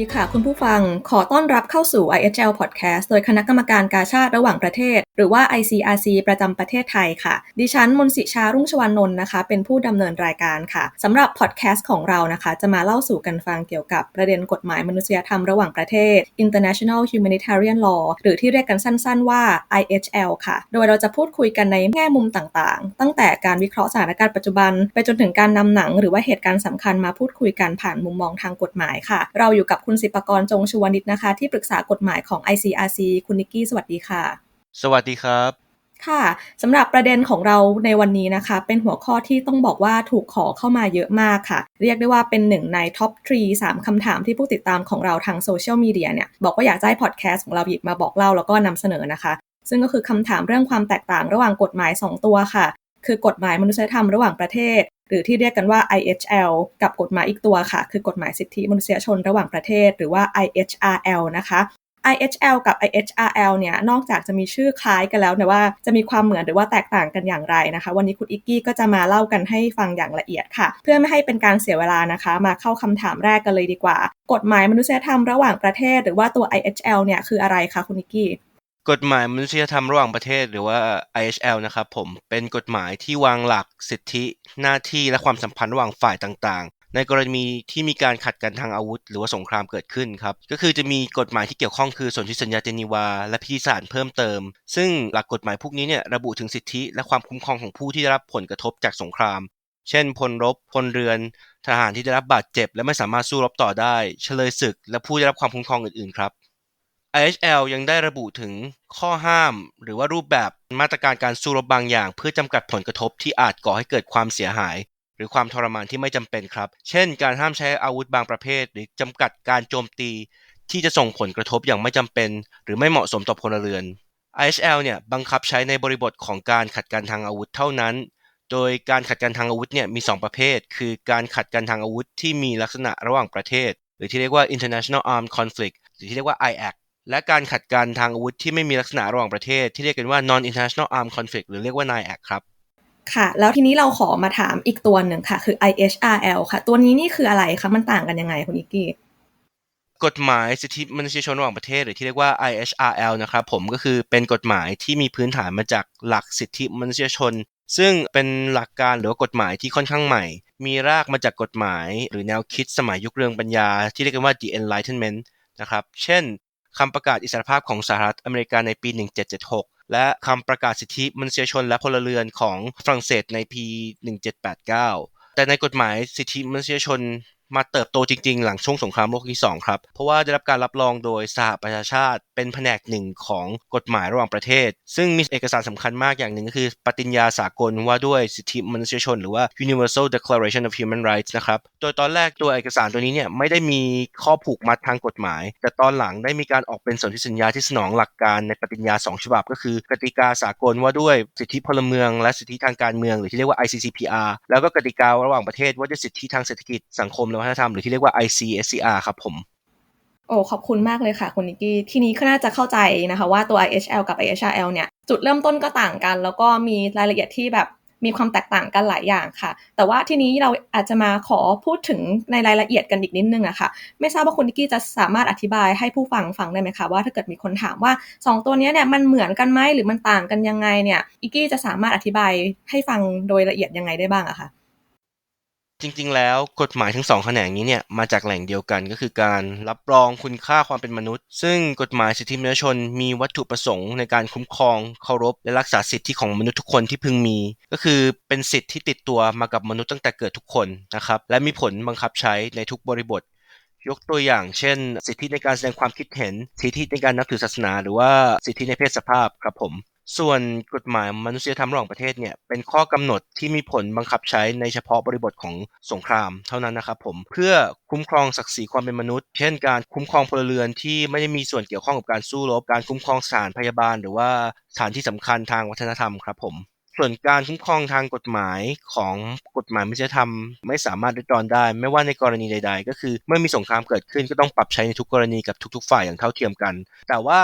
ดีค่ะคุณผู้ฟัง ขอต้อนรับเข้าสู่ IHL Podcast โดยคณะกรรมการการชาติระหว่างประเทศ หรือว่า ICRC ประจำประเทศไทยค่ะ ดิฉันมนสิชารุ่งชวันนนท์นะคะ เป็นผู้ดำเนินรายการค่ะสำหรับ podcast ของเรานะคะ จะมาเล่าสู่กันฟังเกี่ยวกับประเด็นกฎหมายมนุษยธรรมระหว่างประเทศ International Humanitarian Law หรือที่เรียกกันสั้น ๆ ว่า IHL ค่ะ โดยเราจะพูดคุยกันในแง่มุมต่างๆ ตั้งแต่การวิเคราะห์สถานการณ์ปัจจุบัน ไปจนถึงการนำหนัง หรือว่าเหตุการณ์สำคัญมาพูดคุยกันผ่านมุมมองทางกฎหมายค่ะ เราอยู่กับคุณสิปกรจงชวนิตนะคะ ที่ปรึกษากฎหมายของ ICRC คุณนิกกี้สวัสดีค่ะ สวัสดีครับค่ะสำหรับประเด็นของเราในวันนี้นะคะ เป็นหัวข้อที่ต้องบอกว่าถูกขอเข้ามาเยอะมากค่ะ เรียกได้ว่าเป็นหนึ่งในท็อปทรีสามคำถามที่ผู้ติดตามของเราทางโซเชียลมีเดียเนี่ย บอกว่าอยากจะให้พอดแคสต์ของเราหยิบมาบอกเล่าแล้วก็นำเสนอนะคะ ซึ่งก็คือคำถามเรื่องความแตกต่างระหว่างกฎหมาย 2 ตัวค่ะ คือกฎหมายมนุษยธรรมระหว่างประเทศ หรือที่เรียกกันว่า IHL กับกฎหมายอีกตัวค่ะ คือกฎหมายสิทธิมนุษยชนระหว่างประเทศ หรือว่า IHRL นะคะ IHL กับ IHRL เนี่ย นอกจากจะมีชื่อคล้ายกันแล้วแต่ว่าจะมีความเหมือนหรือว่าแตกต่างกันอย่างไรนะคะ วันนี้คุณอิกกี้ก็จะมาเล่ากันให้ฟังอย่างละเอียดค่ะ เพื่อไม่ให้เป็นการเสียเวลานะคะ มาเข้าคำถามแรกกันเลยดีกว่า กฎหมายมนุษยธรรมระหว่างประเทศ หรือว่าตัว IHL เนี่ยคืออะไรคะคุณอิกกี้ กฎหมายมนุษยธรรมระหว่างประเทศ หรือว่า IHL นะครับผม เป็นกฎหมายที่วางหลักสิทธิ หน้าที่และความสัมพันธ์ระหว่างฝ่ายต่างๆ ในกรณีที่มีการขัดกันทางอาวุธ หรือว่าสงครามเกิดขึ้นครับ ก็คือจะมีกฎหมายที่เกี่ยวข้องคือสนธิสัญญาเจนีวา และพิธีสารเพิ่มเติม ซึ่งหลักกฎหมายพวกนี้เนี่ยระบุถึงสิทธิ และความคุ้มครองของผู้ที่ได้รับผลกระทบจากสงคราม เช่น พลรบ พลเรือน ทหารที่ได้รับบาดเจ็บ และไม่สามารถสู้รบต่อได้ เฉลยศึก และผู้ได้รับความคุ้มครองอื่นๆครับ IHL ยังได้ระบุถึงข้อห้าม หรือว่ารูปแบบมาตรการการสู้รบบางอย่าง เพื่อจำกัดผลกระทบที่อาจก่อให้เกิดความเสียหาย หรือความทรมานที่ไม่จำเป็นครับ เช่น การห้ามใช้อาวุธบางประเภท หรือจำกัดการโจมตี ที่จะส่งผลกระทบอย่างไม่จำเป็น หรือไม่เหมาะสมต่อพลเรือน IHL เนี่ยบังคับใช้ในบริบทของการขัดกันทางอาวุธเท่านั้น โดยการขัดกันทางอาวุธเนี่ยมี 2 ประเภท คือการขัดกันทางอาวุธที่มีลักษณะระหว่างประเทศ หรือที่เรียกว่า international armed conflict หรือที่เรียกว่า IAC และการขัดกันทางอาวุธที่ไม่มีลักษณะระหว่างประเทศ ที่เรียกกันว่า non international armed conflict หรือเรียกว่า NIAC ครับ ค่ะ แล้วทีนี้เราขอมาถามอีกตัวหนึ่งค่ะ คือ IHRL ค่ะ ตัวนี้นี่คืออะไรคะมันต่างกันยังไงคุณอิกกี้กฎหมายสิทธิมนุษยชนระหว่างประเทศ หรือที่เรียกว่า IHRL นะครับผมก็คือเป็นกฎหมายที่มีพื้นฐานมาจากหลักสิทธิมนุษยชน ซึ่งเป็นหลักการหรือว่ากฎหมายที่ค่อนข้างใหม่ มีรากมาจากกฎหมาย หรือแนวคิดสมัยยุคเรืองปัญญา ที่เรียกกันว่า the Enlightenment นะครับ เช่น คำประกาศอิสรภาพของสหรัฐอเมริกาในปี 1776 และคำประกาศสิทธิมนุษยชนและพลเรือนของฝรั่งเศสในปี 1789 แต่ในกฎหมายสิทธิมนุษยชน มาเติบโตจริงๆ หลังช่วงสงครามโลกที่ 2 ครับ เพราะว่าได้รับการรับรองโดยสหประชาชาติ เป็นแผนกหนึ่งของกฎหมายระหว่างประเทศ ซึ่งมีเอกสารสำคัญมากอย่างหนึ่งก็คือ ปฏิญญาสากลว่าด้วยสิทธิมนุษยชน หรือว่า Universal Declaration of Human Rights นะครับ โดยตอนแรกตัวเอกสารตัวนี้เนี่ยไม่ได้มีข้อผูกมัดทางกฎหมาย แต่ตอนหลังได้มีการออกเป็นสนธิสัญญาที่สนองหลักการในปฏิญญา 2 ฉบับ ก็คือกติกาสากลว่าด้วยสิทธิพลเมืองและสิทธิทางการเมือง หรือที่เรียกว่า ICCPR แล้วก็กติการะหว่างประเทศว่าด้วยสิทธิทางเศรษฐกิจสังคมและวัฒนธรรมหรือที่เรียกว่า ICSCR ครับผม โอ้ขอบคุณมากเลยค่ะคุณนิกกี้ ทีนี้ก็น่าจะเข้าใจนะคะว่าตัว IHL กับ IHRL เนี่ย จุดเริ่มต้นก็ต่างกัน แล้วก็มีรายละเอียดที่แบบมีความแตกต่างกันหลายอย่างค่ะ แต่ว่าทีนี้เราอาจจะมาขอพูดถึงในรายละเอียดกันอีกนิดนึงอะค่ะ ไม่ทราบว่าคุณนิกกี้จะสามารถอธิบายให้ผู้ฟังฟังได้ไหมคะว่าถ้าเกิดมีคนถามว่า 2 ตัวนี้เนี่ยมันเหมือนกันไหมหรือมันต่างกันยังไงเนี่ยอิกกี้จะสามารถอธิบายให้ฟังโดยละเอียดยังไงได้บ้างอะคะ จริงๆ แล้วกฎหมายทั้งสองแขนงนี้เนี่ยมาจากแหล่งเดียวกันก็คือการรับรองคุณค่าความเป็นมนุษย์ ซึ่งกฎหมายสิทธิมนุษยชนมีวัตถุประสงค์ในการคุ้มครองเคารพ และรักษาสิทธิของมนุษย์ทุกคนที่พึงมี ก็คือเป็นสิทธิที่ติดตัวมากับมนุษย์ตั้งแต่เกิดทุกคนนะครับและมีผลบังคับใช้ในทุกบริบท ยกตัวอย่างเช่น สิทธิในการแสดงความคิดเห็น สิทธิในการนับถือศาสนา หรือว่าสิทธิในเพศสภาพครับผม ส่วนกฎหมายมนุษยธรรมระหว่างประเทศเนี่ยเป็นข้อกำหนดที่มีผลบังคับใช้ในเฉพาะบริบทของสงครามเท่านั้นนะครับผมเพื่อคุ้มครองศักดิ์ศรีความเป็นมนุษย์ เช่นการคุ้มครองพลเรือนที่ไม่ได้มีส่วนเกี่ยวข้องกับการสู้รบการคุ้มครองสถานพยาบาล หรือว่าสถานที่สำคัญทางวัฒนธรรมครับผมส่วนการคุ้มครองทางกฎหมายของกฎหมายมนุษยธรรม ไม่สามารถริดรอนได้ ไม่ว่าในกรณีใด ๆ ก็คือเมื่อมีสงครามเกิดขึ้นก็ต้องปรับใช้ในทุกกรณีกับทุก ๆ ฝ่ายอย่างเท่าเทียมกัน แต่ว่า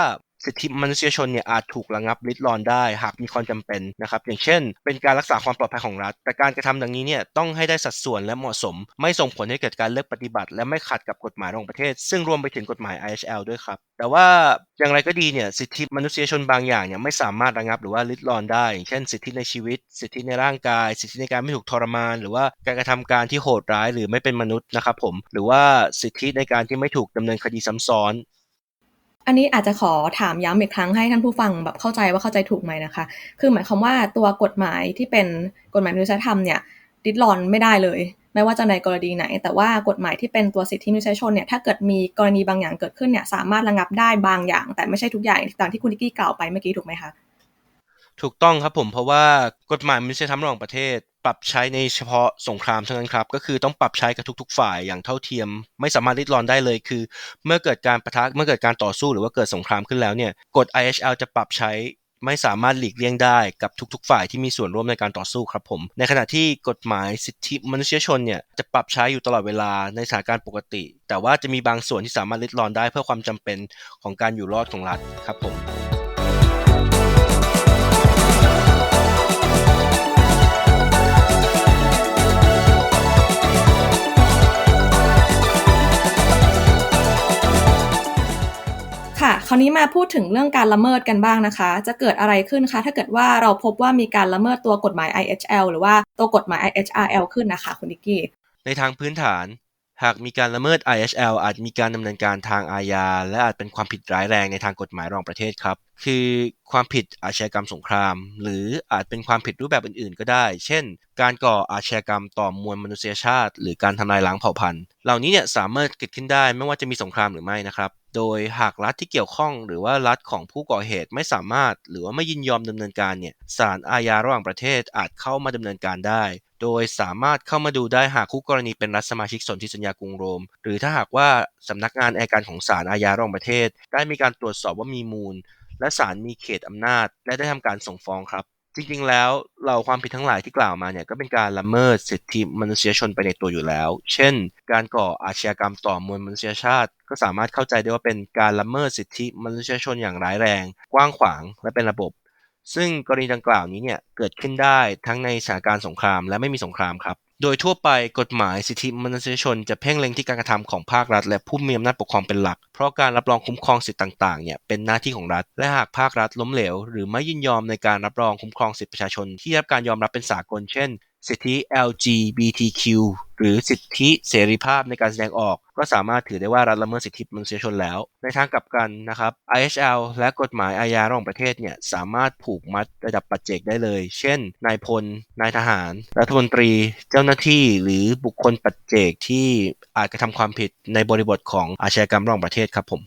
สิทธิมนุษยชนเนี่ยอาจถูกระงับลิดรอนได้หากมีความจำเป็นนะครับอย่างเช่น เป็นการรักษาความปลอดภัยของรัฐ แต่การกระทำดังนี้เนี่ยต้องให้ได้สัดส่วนและเหมาะสม ไม่ส่งผลให้เกิดการเลิกปฏิบัติ และไม่ขัดกับกฎหมายระหว่างประเทศ ซึ่งรวมไปถึงกฎหมาย IHL ด้วยครับแต่ว่าอย่างไรก็ดีเนี่ยสิทธิมนุษยชนบางอย่างเนี่ยไม่สามารถระงับหรือว่าลิดรอนได้อย่างเช่น สิทธิในชีวิต สิทธิในร่างกาย สิทธิในการไม่ถูกทรมาน หรือว่าการกระทำการที่โหดร้ายหรือไม่เป็นมนุษย์นะครับผมหรือว่าสิทธิในการที่ไม่ถูกดำเนินคดีซ้ำซ้อน อันนี้อาจจะขอถามย้ำอีกครั้งให้ท่านผู้ฟังแบบเข้าใจว่าเข้าใจถูกไหมนะคะ คือหมายความว่าตัวกฎหมายที่เป็นกฎหมายมนุษยธรรมเนี่ยดิดรอนไม่ได้เลย ไม่ว่าจะในกรณีไหน แต่ว่ากฎหมายที่เป็นตัวสิทธิมนุษยชนเนี่ยถ้าเกิดมีกรณีบางอย่างเกิดขึ้นเนี่ยสามารถระงับได้บางอย่าง แต่ไม่ใช่ทุกอย่างตามที่คุณนิกกี้กล่าวไปเมื่อกี้ถูกไหมคะ ถูกต้องครับผมเพราะว่ากฎหมายมนุษยธรรมระหว่างประเทศ ปรับใช้ในเฉพาะสงครามเท่านั้นครับ ก็คือต้องปรับใช้กับทุก ๆ ฝ่ายอย่างเท่าเทียม ไม่สามารถริดรอนได้เลยคือ เมื่อเกิดการประทะเมื่อเกิดการต่อสู้หรือว่าเกิดสงครามขึ้นแล้วเนี่ยกฎ IHL จะปรับใช้ไม่สามารถหลีกเลี่ยงได้กับทุกๆ ฝ่ายที่มีส่วนร่วมในการต่อสู้ครับผม ในขณะที่กฎหมายสิทธิมนุษยชนเนี่ยจะปรับใช้อยู่ตลอดเวลาในสถานการณ์ปกติ แต่ว่าจะมีบางส่วนที่สามารถริดรอนได้เพื่อความจำเป็นของการอยู่รอดของรัฐครับผม คราวนี้มาพูดถึงเรื่องการละเมิดกันบ้างนะคะ จะเกิดอะไรขึ้นคะ ถ้าเกิดว่าเราพบว่ามีการละเมิดตัวกฎหมาย IHL หรือว่าตัวกฎหมาย IHRL ขึ้นนะคะ คุณดิกกี้ในทางพื้นฐาน หากมีการละเมิด IHL อาจมีการดำเนินการทางอาญา และอาจเป็นความผิดร้ายแรงในทางกฎหมายระหว่างประเทศครับ คือความผิดอาชญากรรมสงคราม หรืออาจเป็นความผิดรูปแบบอื่นๆ ก็ได้ เช่น การก่ออาชญากรรมต่อมวลมนุษยชาติ หรือการทำลายล้างเผ่าพันธุ์ เหล่านี้เนี่ยสามารถเกิดขึ้นได้ไม่ว่าจะมีสงครามหรือไม่นะครับ โดยหากรัฐที่เกี่ยวข้อง หรือว่ารัฐของผู้ก่อเหตุไม่สามารถ หรือว่าไม่ยินยอมดำเนินการเนี่ยศาลอาญาระหว่างประเทศอาจเข้ามาดำเนินการได้ โดยสามารถเข้ามาดูได้หากคู่กรณีเป็นรัฐสมาชิกสนธิสัญญากรุงโรม หรือถ้าหากว่าสำนักงานอัยการของศาลอาญาระหว่างประเทศ ได้มีการตรวจสอบว่ามีมูล และศาลมีเขตอำนาจ และได้ทำการส่งฟ้องครับ จริงๆ แล้วเราความผิดทั้งหลายที่กล่าวมาเนี่ยก็เป็นการละเมิดสิทธิมนุษยชนไปในตัวอยู่แล้ว เช่น การก่ออาชญากรรมต่อมวลมนุษยชาติ ก็สามารถเข้าใจได้ว่าเป็นการละเมิดสิทธิมนุษยชนอย่างร้ายแรง กว้างขวาง และเป็นระบบ ซึ่งกรณีดังกล่าวนี้เนี่ยเกิดขึ้นได้ทั้งในสถานการณ์สงครามและไม่มีสงครามครับ โดยทั่วไปกฎหมายสิทธิมนุษยชนจะเพ่งเล็งที่การกระทำของภาครัฐ และผู้มีอำนาจปกครองเป็นหลัก เพราะการรับรองคุ้มครองสิทธิต่างๆเนี่ยเป็นหน้าที่ของรัฐ และหากภาครัฐล้มเหลว หรือไม่ยินยอมในการรับรองคุ้มครองสิทธิประชาชนที่รับการยอมรับเป็นสากลเช่น สิทธิ LGBTQ หรือสิทธิเสรีภาพในการแสดงออก ก็สามารถถือได้ว่ารัฐละเมิดสิทธิมนุษยชนแล้ว ในทางกลับกันนะครับ IHL และกฎหมายอาญาระหว่างประเทศเนี่ยสามารถผูกมัดระดับปัจเจกได้เลย เช่น นายพล นายทหาร รัฐมนตรี เจ้าหน้าที่ หรือบุคคลปัจเจกที่อาจกระทำความผิดในบริบทของอาชญากรรมระหว่างประเทศครับผม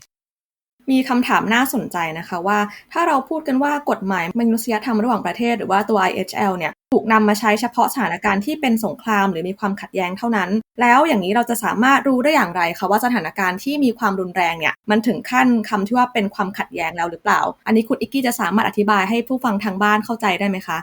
มีคำถามน่าสนใจนะคะว่า ถ้าเราพูดกันว่ากฎหมายมนุษยธรรมระหว่างประเทศหรือว่าตัว IHL เนี่ยถูกนำมาใช้เฉพาะสถานการณ์ที่เป็นสงครามหรือมีความขัดแย้งเท่านั้น แล้วอย่างนี้เราจะสามารถรู้ได้อย่างไรคะว่าสถานการณ์ที่มีความรุนแรงเนี่ยมันถึงขั้นคำที่ว่าเป็นความขัดแย้งแล้วหรือเปล่า อันนี้คุณอิกกี้จะสามารถอธิบายให้ผู้ฟังทางบ้านเข้าใจได้ไหมคะ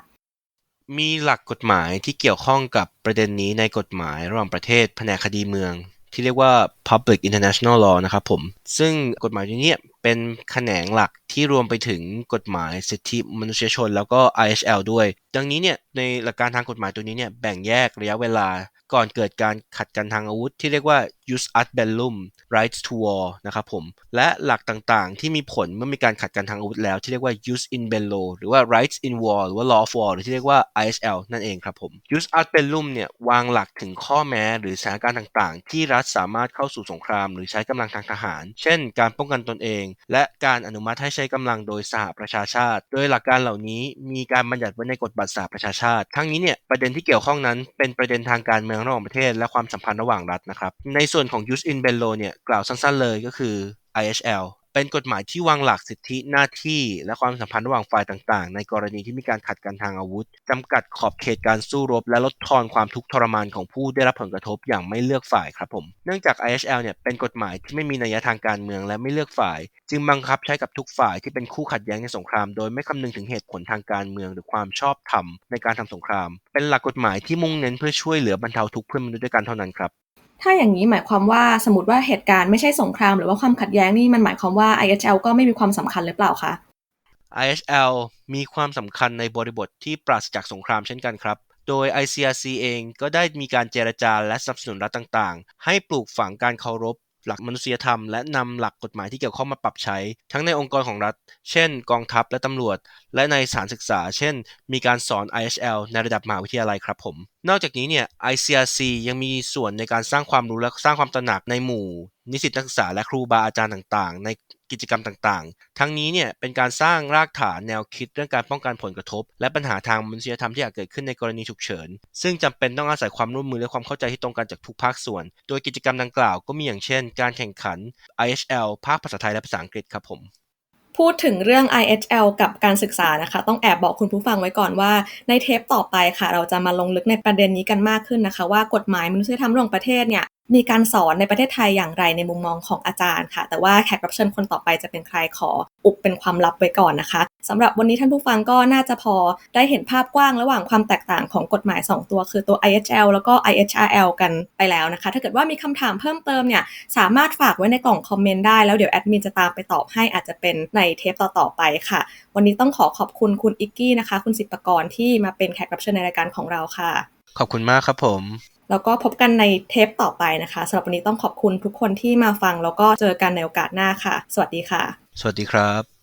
มีหลักกฎหมายที่เกี่ยวข้องกับประเด็นนี้ในกฎหมายระหว่างประเทศแผนกคดีเมือง ที่เรียกว่า Public International Law นะครับผม ซึ่งกฎหมายนี้ เป็นแขนงหลักที่รวมไปถึงกฎหมายสิทธิมนุษยชน แล้วก็ IHL ด้วย ดังนี้เนี่ย ในหลักการทางกฎหมายตัวนี้เนี่ยแบ่งแยกระยะเวลาก่อนเกิดการขัดกันทางอาวุธ ที่เรียกว่า u s ad bellum rights to war นะครับผม และหลักต่างๆ ที่มีผลเมื่อมีการขัดกันทางอาวุธแล้วที่เรียกว่า u s in bello หรือว่า rights in war หรือว่า law of war หรือที่เรียกว่า IHL นั่นเองครับผม u s ad bellum เนี่ยวางหลักถึงข้อแม้หรือสถานการณ์ต่างๆ ที่รัฐสามารถเข้าสู่สงคราม หรือใช้กำลังทางทหาร เช่น การป้องกันตนเอง และการอนุมัติให้ใช้กำลังโดยสหประชาชาติ โดยหลักการเหล่านี้มีการบัญญัติไว้ในกฎบัตรสหประชาชาติทั้งนี้เนี่ยประเด็นที่เกี่ยวข้องนั้นเป็นประเด็นทางการเมืองระหว่างประเทศ และความสัมพันธ์ระหว่างรัฐนะครับ ในส่วนของ Jus in bello เนี่ยกล่าวสั้นๆเลยก็คือ IHL เป็นกฎหมายที่วางหลักสิทธิหน้าที่ และความสัมพันธ์ระหว่างฝ่ายต่างๆ ในกรณีที่มีการขัดกันทางอาวุธจำกัดขอบเขตการสู้รบ และลดทอนความทุกข์ทรมานของผู้ได้รับผลกระทบอย่างไม่เลือกฝ่ายครับผม เนื่องจาก IHL เนี่ยเป็นกฎหมายที่ไม่มีนัยทางการเมืองและไม่เลือกฝ่าย จึงบังคับใช้กับทุกฝ่ายที่เป็นคู่ขัดแย้งในสงคราม โดยไม่คำนึงถึงเหตุผลทางการเมือง หรือความชอบธรรมในการทำสงคราม เป็นหลักกฎหมายที่มุ่งเน้นเพื่อช่วยเหลือบรรเทาทุกข์เพื่อนมนุษย์ด้วยกันเท่านั้นครับ ถ้าอย่างนี้หมายความว่าสมมติว่าเหตุการณ์ไม่ใช่สงครามหรือว่าความขัดแย้งนี่มันหมายความว่า IHL ก็ไม่มีความสำคัญหรือเปล่าคะ IHL มีความสำคัญในบริบทที่ปราศจากสงครามเช่นกันครับ โดย ICRC เองก็ได้มีการเจรจาและสนับสนุนรัฐต่างๆ ให้ปลูกฝังการเคารพ หลักมนุษยธรรม และนำหลักกฎหมายที่เกี่ยวข้องมาปรับใช้ ทั้งในองค์กรของรัฐ เช่น กองทัพและตำรวจ และในสถานศึกษา เช่น มีการสอน IHL ในระดับมหาวิทยาลัยครับผม นอกจากนี้เนี่ย ICRC ยังมีส่วนในการสร้างความรู้และสร้างความตระหนักในหมู่ นิสิตนักศึกษาและครูบาอาจารย์ต่างๆ ใน กิจกรรมต่างๆ ทั้งนี้เนี่ยเป็นการสร้างรากฐานแนวคิดเรื่องการป้องกันผลกระทบ และปัญหาทางมนุษยธรรมที่อาจเกิดขึ้นในกรณีฉุกเฉิน ซึ่งจำเป็นต้องอาศัยความร่วมมือและความเข้าใจที่ตรงกันจากทุกภาคส่วน โดยกิจกรรมดังกล่าวก็มีอย่างเช่น การแข่งขัน IHL ภาคภาษาไทยและภาษาอังกฤษครับผมพูดถึงเรื่อง IHL กับการศึกษานะคะ ต้องแอบบอกคุณผู้ฟังไว้ก่อนว่า ในเทปต่อไปค่ะ เราจะมาลงลึกในประเด็นนี้กันมากขึ้นนะคะ ว่ากฎหมายมนุษยธรรมระหว่างประเทศเนี่ย มีการสอนในประเทศไทยอย่างไรในมุมมองของอาจารย์ค่ะ แต่ว่าแขกรับเชิญคนต่อไปจะเป็นใครขออุบเป็นความลับไว้ก่อนนะคะสำหรับวันนี้ท่านผู้ฟังก็น่าจะพอได้เห็นภาพกว้างระหว่างความแตกต่างของกฎหมาย 2 ตัวคือตัว IHL แล้วก็ IHRL กันไปแล้วนะคะ ถ้าเกิดว่ามีคำถามเพิ่มเติมเนี่ยสามารถฝากไว้ในกล่องคอมเมนต์ได้แล้วเดี๋ยวแอดมินจะตามไปตอบให้อาจจะเป็นในเทปต่อๆไปค่ะ วันนี้ต้องขอขอบคุณคุณอิกกี้นะคะ คุณสิบปรกรณ์ที่มาเป็นแขกรับเชิญในรายการของเราค่ะ ขอบคุณมากครับผม แล้วก็พบกันในเทปต่อไปนะคะสำหรับวันนี้ต้องขอบคุณทุกคนที่มาฟัง แล้วก็เจอกันในโอกาสหน้าค่ะ สวัสดีค่ะ สวัสดีครับ